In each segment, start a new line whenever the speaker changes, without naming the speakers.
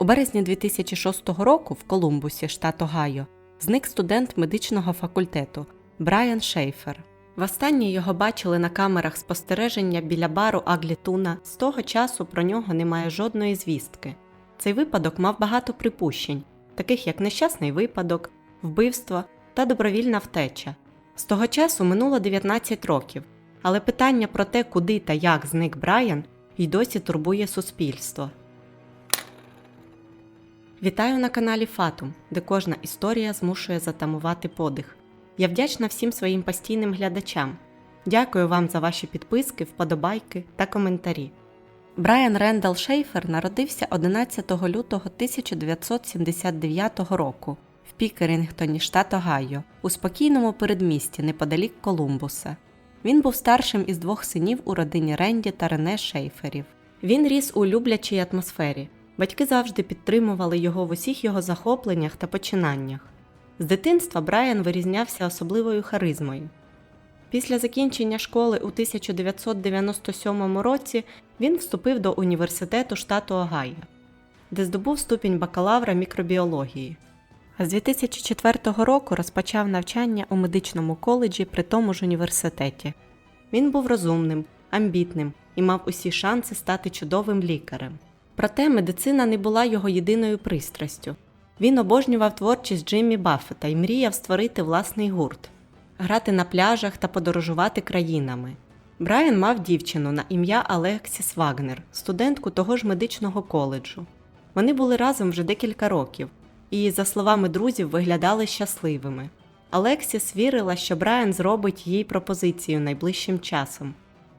У березні 2006 року в Колумбусі, штат Огайо, зник студент медичного факультету Брайан Шейфер. Востаннє його бачили на камерах спостереження біля бару Аглітуна. З того часу про нього немає жодної звістки. Цей випадок мав багато припущень, таких як нещасний випадок, вбивство та добровільна втеча. З того часу минуло 19 років, але питання про те, куди та як зник Брайан, й досі турбує суспільство. Вітаю на каналі Фатум, де кожна історія змушує затамувати подих. Я вдячна всім своїм постійним глядачам. Дякую вам за ваші підписки, вподобайки та коментарі. Брайан Рендал Шейфер народився 11 лютого 1979 року в Пікерінгтоні, штат Огайо, у спокійному передмісті неподалік Колумбуса. Він був старшим із двох синів у родині Ренді та Рене Шейферів. Він ріс у люблячій атмосфері. Батьки завжди підтримували його в усіх його захопленнях та починаннях. З дитинства Брайан вирізнявся особливою харизмою. Після закінчення школи у 1997 році він вступив до університету штату Огайо, де здобув ступінь бакалавра мікробіології. А з 2004 року розпочав навчання у медичному коледжі при тому ж університеті. Він був розумним, амбітним і мав усі шанси стати чудовим лікарем. Проте медицина не була його єдиною пристрастю. Він обожнював творчість Джиммі Баффета і мріяв створити власний гурт, грати на пляжах та подорожувати країнами. Брайан мав дівчину на ім'я Алексіс Вагнер, студентку того ж медичного коледжу. Вони були разом вже декілька років і, за словами друзів, виглядали щасливими. Алексіс вірила, що Брайан зробить їй пропозицію найближчим часом,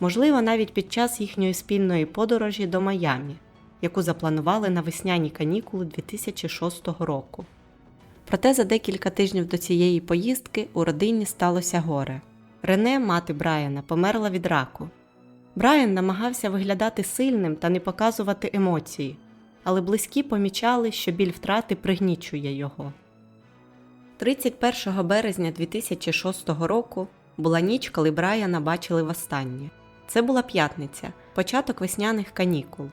можливо, навіть під час їхньої спільної подорожі до Майамі яку запланували на весняні канікули 2006 року. Проте за декілька тижнів до цієї поїздки у родині сталося горе. Рене, мати Брайана, померла від раку. Брайан намагався виглядати сильним та не показувати емоції, але близькі помічали, що біль втрати пригнічує його. 31 березня 2006 року була ніч, коли Брайана бачили востаннє. Це була п'ятниця, початок весняних канікул.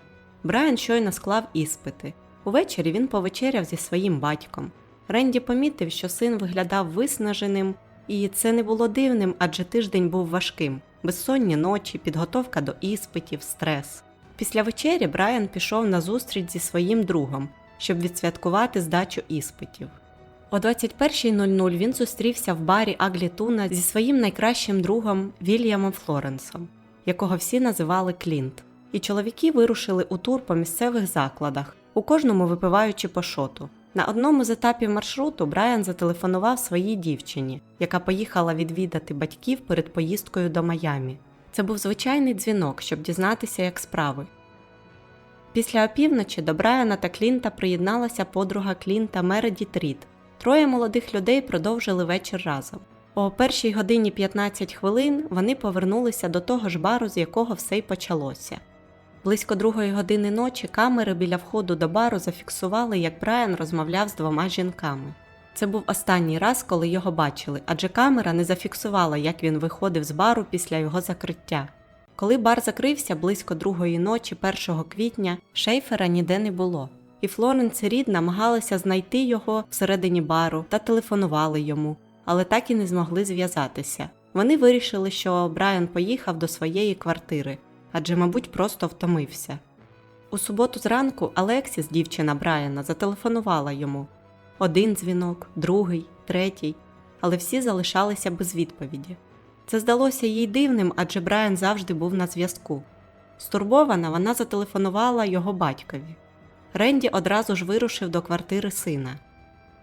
Брайан щойно склав іспити. Увечері він повечеряв зі своїм батьком. Ренді помітив, що син виглядав виснаженим, і це не було дивним, адже тиждень був важким: безсонні ночі, підготовка до іспитів, стрес. Після вечері Брайан пішов на зустріч зі своїм другом, щоб відсвяткувати здачу іспитів. О 21.00 він зустрівся в барі Аглітуна зі своїм найкращим другом Вільямом Флоренсом, якого всі називали Клінт і чоловіки вирушили у тур по місцевих закладах, у кожному випиваючи по шоту. На одному з етапів маршруту Брайан зателефонував своїй дівчині, яка поїхала відвідати батьків перед поїздкою до Майамі. Це був звичайний дзвінок, щоб дізнатися, як справи. Після опівночі до Брайана та Клінта приєдналася подруга Клінта Мереді Трід. Троє молодих людей продовжили вечір разом. О першій годині 15 хвилин вони повернулися до того ж бару, з якого все й почалося. Близько другої години ночі камери біля входу до бару зафіксували, як Брайан розмовляв з двома жінками. Це був останній раз, коли його бачили, адже камера не зафіксувала, як він виходив з бару після його закриття. Коли бар закрився близько другої ночі, 1 квітня, шейфера ніде не було, і Флоренс Рід намагалися знайти його всередині бару та телефонували йому, але так і не змогли зв'язатися. Вони вирішили, що Брайан поїхав до своєї квартири адже, мабуть, просто втомився. У суботу зранку Алексіс, дівчина Брайана, зателефонувала йому один дзвінок, другий, третій, але всі залишалися без відповіді. Це здалося їй дивним, адже Брайан завжди був на зв'язку. Стурбована, вона зателефонувала його батькові. Ренді одразу ж вирушив до квартири сина.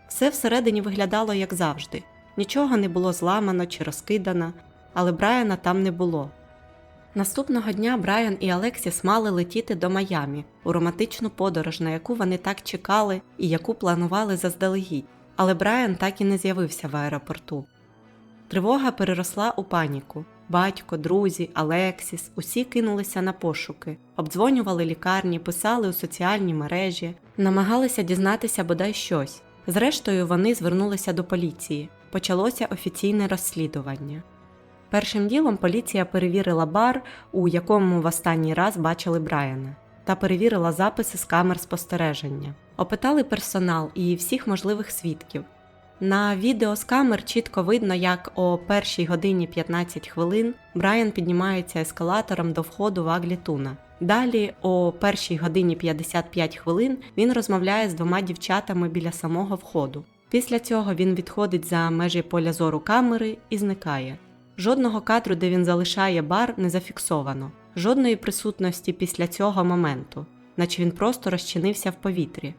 Все всередині виглядало як завжди, нічого не було зламано чи розкидано, але Брайана там не було. Наступного дня Брайан і Алексіс мали летіти до Майамі у романтичну подорож, на яку вони так чекали і яку планували заздалегідь, але Брайан так і не з'явився в аеропорту. Тривога переросла у паніку. Батько, друзі, Алексіс усі кинулися на пошуки, обдзвонювали лікарні, писали у соціальні мережі, намагалися дізнатися бодай щось. Зрештою, вони звернулися до поліції. Почалося офіційне розслідування. Першим ділом поліція перевірила бар, у якому в останній раз бачили Брайана. та перевірила записи з камер спостереження. Опитали персонал і всіх можливих свідків. На відео з камер чітко видно, як о першій годині 15 хвилин Брайан піднімається ескалатором до входу в Аглітуна. Далі, о першій годині 55 хвилин, він розмовляє з двома дівчатами біля самого входу. Після цього він відходить за межі поля зору камери і зникає. Жодного кадру, де він залишає бар, не зафіксовано, жодної присутності після цього моменту, наче він просто розчинився в повітрі.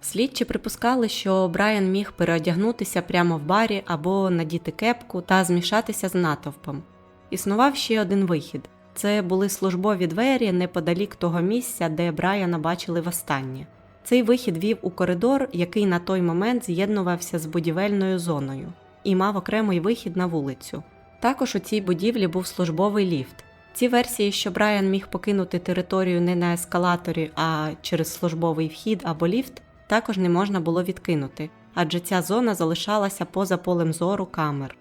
Слідчі припускали, що Брайан міг переодягнутися прямо в барі або надіти кепку та змішатися з натовпом. Існував ще один вихід це були службові двері неподалік того місця, де Брайана бачили востаннє. Цей вихід вів у коридор, який на той момент з'єднувався з будівельною зоною, і мав окремий вихід на вулицю. Також у цій будівлі був службовий ліфт. Ці версії, що Брайан міг покинути територію не на ескалаторі, а через службовий вхід або ліфт, також не можна було відкинути, адже ця зона залишалася поза полем зору камер.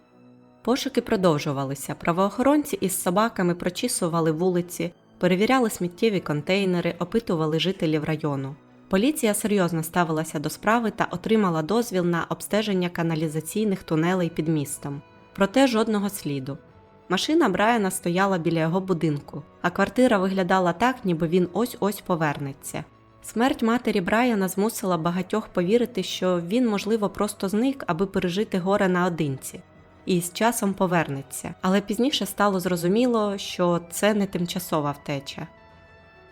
Пошуки продовжувалися. Правоохоронці із собаками прочісували вулиці, перевіряли сміттєві контейнери, опитували жителів району. Поліція серйозно ставилася до справи та отримала дозвіл на обстеження каналізаційних тунелей під містом. Проте жодного сліду. Машина Брайана стояла біля його будинку, а квартира виглядала так, ніби він ось-ось повернеться. Смерть матері Брайана змусила багатьох повірити, що він, можливо, просто зник, аби пережити горе наодинці, і з часом повернеться. Але пізніше стало зрозуміло, що це не тимчасова втеча.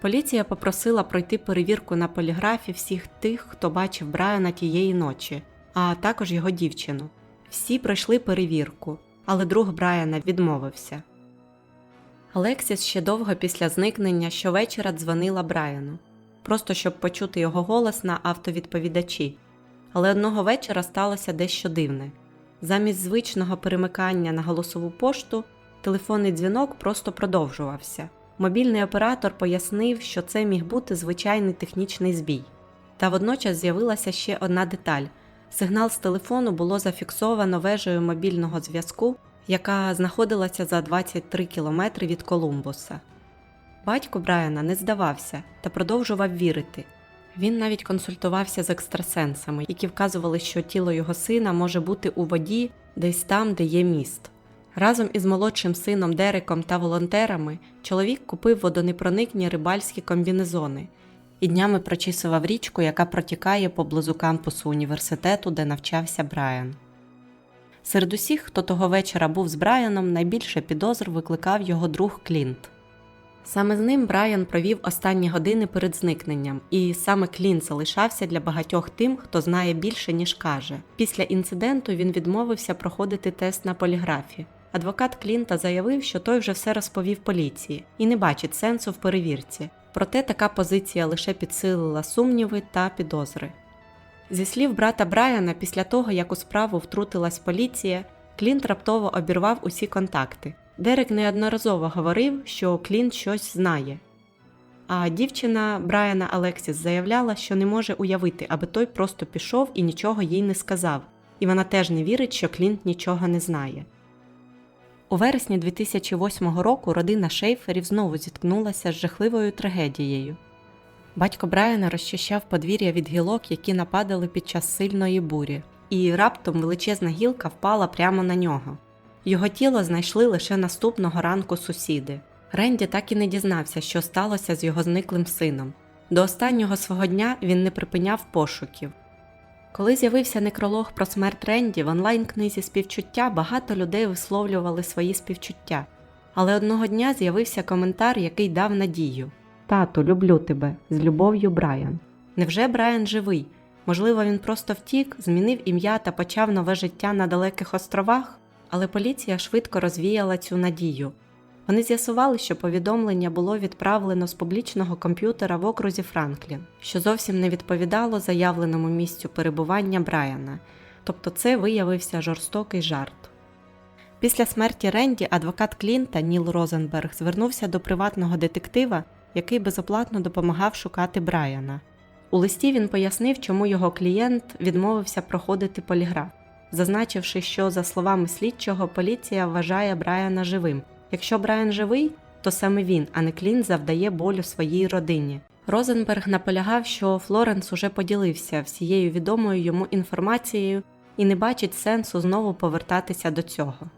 Поліція попросила пройти перевірку на поліграфі всіх тих, хто бачив Брайана тієї ночі, а також його дівчину. Всі пройшли перевірку, але друг Брайана відмовився. Алексіс ще довго після зникнення щовечора дзвонила Брайану, просто щоб почути його голос на автовідповідачі. Але одного вечора сталося дещо дивне. Замість звичного перемикання на голосову пошту телефонний дзвінок просто продовжувався. Мобільний оператор пояснив, що це міг бути звичайний технічний збій. Та водночас з'явилася ще одна деталь: сигнал з телефону було зафіксовано вежею мобільного зв'язку, яка знаходилася за 23 кілометри від Колумбуса. Батько Брайана не здавався та продовжував вірити. Він навіть консультувався з екстрасенсами, які вказували, що тіло його сина може бути у воді десь там, де є міст. Разом із молодшим сином Дереком та волонтерами чоловік купив водонепроникні рибальські комбінезони і днями прочісував річку, яка протікає поблизу кампусу університету, де навчався Брайан. Серед усіх, хто того вечора був з Брайаном, найбільше підозр викликав його друг Клінт. Саме з ним Брайан провів останні години перед зникненням, і саме Клінт залишався для багатьох тим, хто знає більше, ніж каже. Після інциденту він відмовився проходити тест на поліграфі. Адвокат Клінта заявив, що той вже все розповів поліції і не бачить сенсу в перевірці. Проте така позиція лише підсилила сумніви та підозри. Зі слів брата Брайана, після того, як у справу втрутилась поліція, Клінт раптово обірвав усі контакти. Дерек неодноразово говорив, що Клінт щось знає. А дівчина Брайана Алексіс заявляла, що не може уявити, аби той просто пішов і нічого їй не сказав, і вона теж не вірить, що Клінт нічого не знає. У вересні 2008 року родина Шейферів знову зіткнулася з жахливою трагедією. Батько Брайана розчищав подвір'я від гілок, які нападали під час сильної бурі, і раптом величезна гілка впала прямо на нього. Його тіло знайшли лише наступного ранку сусіди. Ренді так і не дізнався, що сталося з його зниклим сином. До останнього свого дня він не припиняв пошуків. Коли з'явився некролог про смерть Ренді в онлайн-книзі співчуття, багато людей висловлювали свої співчуття. Але одного дня з'явився коментар, який дав надію: Тату, люблю тебе з любов'ю Брайан. Невже Брайан живий? Можливо, він просто втік, змінив ім'я та почав нове життя на далеких островах? Але поліція швидко розвіяла цю надію. Вони з'ясували, що повідомлення було відправлено з публічного комп'ютера в окрузі Франклін, що зовсім не відповідало заявленому місцю перебування Брайана, тобто це виявився жорстокий жарт. Після смерті Ренді адвокат Клінта Ніл Розенберг звернувся до приватного детектива, який безоплатно допомагав шукати Брайана. У листі він пояснив, чому його клієнт відмовився проходити поліграф, зазначивши, що, за словами слідчого, поліція вважає Брайана живим. Якщо Брайан живий, то саме він, а не Клін, завдає болю своїй родині. Розенберг наполягав, що Флоренс уже поділився всією відомою йому інформацією і не бачить сенсу знову повертатися до цього.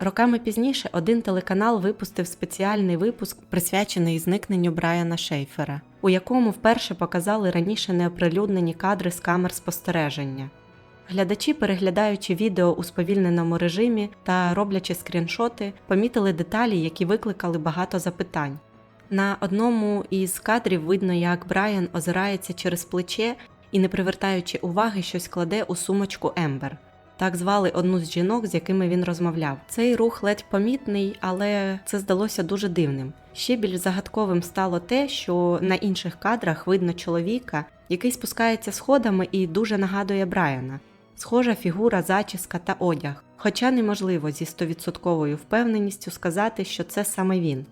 Роками пізніше один телеканал випустив спеціальний випуск, присвячений зникненню Брайана Шейфера, у якому вперше показали раніше неоприлюднені кадри з камер спостереження. Глядачі, переглядаючи відео у сповільненому режимі та роблячи скріншоти, помітили деталі, які викликали багато запитань. На одному із кадрів видно, як Брайан озирається через плече і, не привертаючи уваги, щось кладе у сумочку Ембер. Так звали одну з жінок, з якими він розмовляв. Цей рух ледь помітний, але це здалося дуже дивним. Ще більш загадковим стало те, що на інших кадрах видно чоловіка, який спускається сходами і дуже нагадує Брайана. Схожа фігура, зачіска та одяг. Хоча неможливо зі стовідсотковою впевненістю сказати, що це саме він.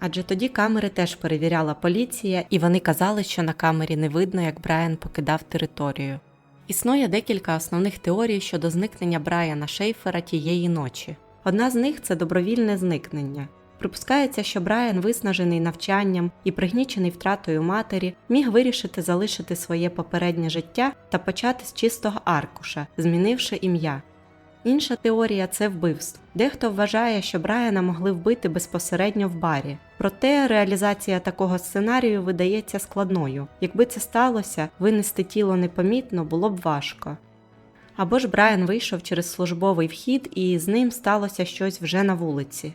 Адже тоді камери теж перевіряла поліція, і вони казали, що на камері не видно, як Брайан покидав територію. Існує декілька основних теорій щодо зникнення Брайана Шейфера тієї ночі. Одна з них це добровільне зникнення. Припускається, що Брайан, виснажений навчанням і пригнічений втратою матері, міг вирішити залишити своє попереднє життя та почати з чистого аркуша, змінивши ім'я. Інша теорія це вбивство. Дехто вважає, що Брайана могли вбити безпосередньо в барі. Проте реалізація такого сценарію видається складною. Якби це сталося, винести тіло непомітно було б важко. Або ж Брайан вийшов через службовий вхід і з ним сталося щось вже на вулиці.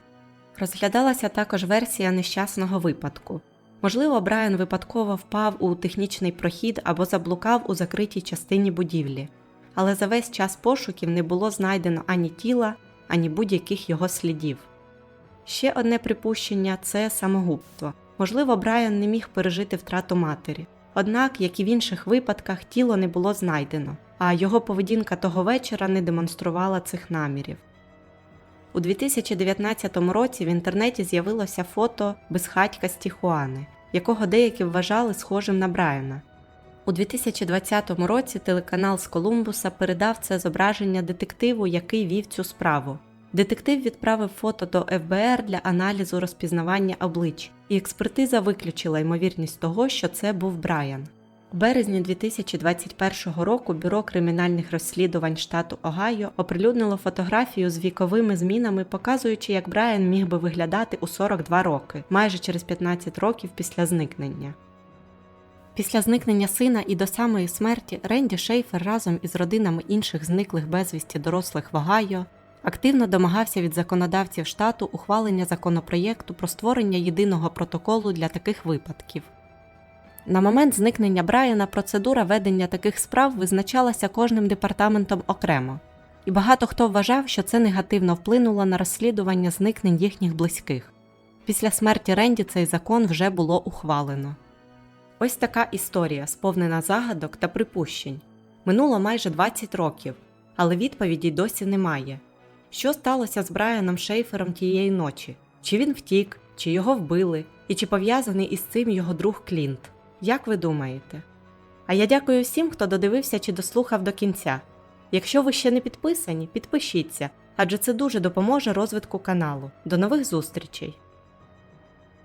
Розглядалася також версія нещасного випадку. Можливо, Брайан випадково впав у технічний прохід або заблукав у закритій частині будівлі але за весь час пошуків не було знайдено ані тіла, ані будь-яких його слідів. Ще одне припущення це самогубство. Можливо, Брайан не міг пережити втрату матері. Однак, як і в інших випадках, тіло не було знайдено, а його поведінка того вечора не демонструвала цих намірів. У 2019 році в інтернеті з'явилося фото безхатька з Тіхуани, якого деякі вважали схожим на Брайана. У 2020 році телеканал з Колумбуса передав це зображення детективу, який вів цю справу. Детектив відправив фото до ФБР для аналізу розпізнавання облич, і експертиза виключила ймовірність того, що це був Брайан. У березні 2021 року Бюро кримінальних розслідувань штату Огайо оприлюднило фотографію з віковими змінами, показуючи, як Брайан міг би виглядати у 42 роки, майже через 15 років після зникнення. Після зникнення сина і до самої смерті Ренді Шейфер разом із родинами інших зниклих безвісті дорослих в Огайо активно домагався від законодавців штату ухвалення законопроєкту про створення єдиного протоколу для таких випадків. На момент зникнення Брайана процедура ведення таких справ визначалася кожним департаментом окремо, і багато хто вважав, що це негативно вплинуло на розслідування зникнень їхніх близьких. Після смерті Ренді цей закон вже було ухвалено. Ось така історія, сповнена загадок та припущень. Минуло майже 20 років, але відповіді досі немає. Що сталося з Брайаном Шейфером тієї ночі? Чи він втік, чи його вбили, і чи пов'язаний із цим його друг Клінт? Як ви думаєте? А я дякую всім, хто додивився чи дослухав до кінця. Якщо ви ще не підписані, підпишіться, адже це дуже допоможе розвитку каналу. До нових зустрічей!